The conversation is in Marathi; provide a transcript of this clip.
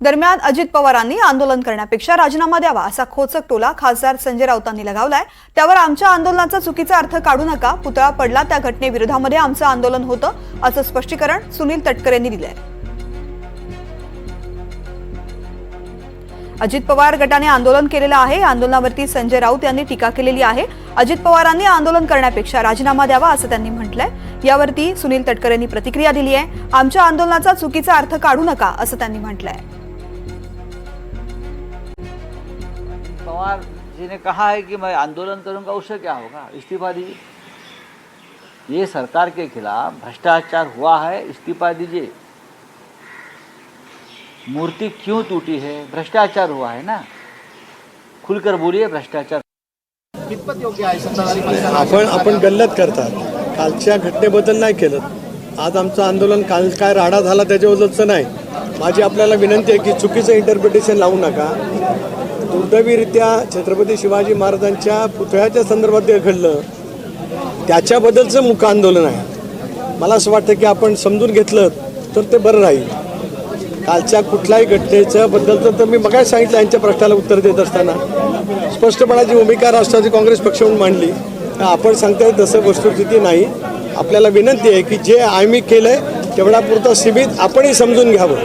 दरम्यान अजित पवारांनी आंदोलन करण्यापेक्षा राजीनामा द्यावा असा खोचक टोला खासदार संजय राऊतांनी लगावलाय. त्यावर आमच्या आंदोलनाचा चुकीचा अर्थ काढू नका पुतळा पडला त्या घटनेविरोधामध्ये आमचं आंदोलन होतं असं स्पष्टीकरण सुनील तटकर यांनी दिलंय. अजित पवार गटाने आंदोलन केलेलं आहे आंदोलनावरती संजय राऊत यांनी टीका केलेली आहे. अजित पवारांनी आंदोलन करण्यापेक्षा राजीनामा द्यावा असं त्यांनी म्हटलंय. यावरती सुनील तटकर यांनी प्रतिक्रिया दिली आहे. आमच्या आंदोलनाचा चुकीचा अर्थ काढू नका असं त्यांनी म्हटलंय. पवार जी ने कहा है कि मैं आंदोलन करूंगा उससे क्या होगा? इस्तीफा दीजिए ये सरकार के खिलाफ भ्रष्टाचार हुआ है इस्तीफा दीजिए मूर्ति क्यों टूटी है? भ्रष्टाचार हुआ है ना? खुलकर बोलिए भ्रष्टाचार। कितपत योग्य आहे? सत्ताधारी पक्ष आपण आपण गल्लत करतात. कालच्या घटनेबद्दल नाही केलं. आज आमचं आंदोलन काल काय राडा झाला त्याच्याबद्दलचं नाही. माझी आपल्याला विनंती आहे की चुकीचं इंटरप्रिटेशन लावू नका. दुर्दैवीरित्या छत्रपती शिवाजी महाराजांच्या पुतळ्याच्या संदर्भात जे घडलं त्याच्याबद्दलचं मुख आंदोलन आहे. मला असं वाटतं की आपण समजून घेतलं तर ते बरं राहील. कालच्या कुठल्याही घटनेच्या बद्दलचं तर मी मगाच सांगितलं यांच्या प्रश्नाला उत्तर देत असताना. स्पष्टपणाची भूमिका राष्ट्रवादी काँग्रेस पक्ष म्हणून मांडली आपण सांगताय तसं वस्तुस्थिती नाही. आपल्याला विनंती आहे की जे आम्ही केलंय आहे तेवढ्यापुरतं सीमित आपणही समजून घ्यावं.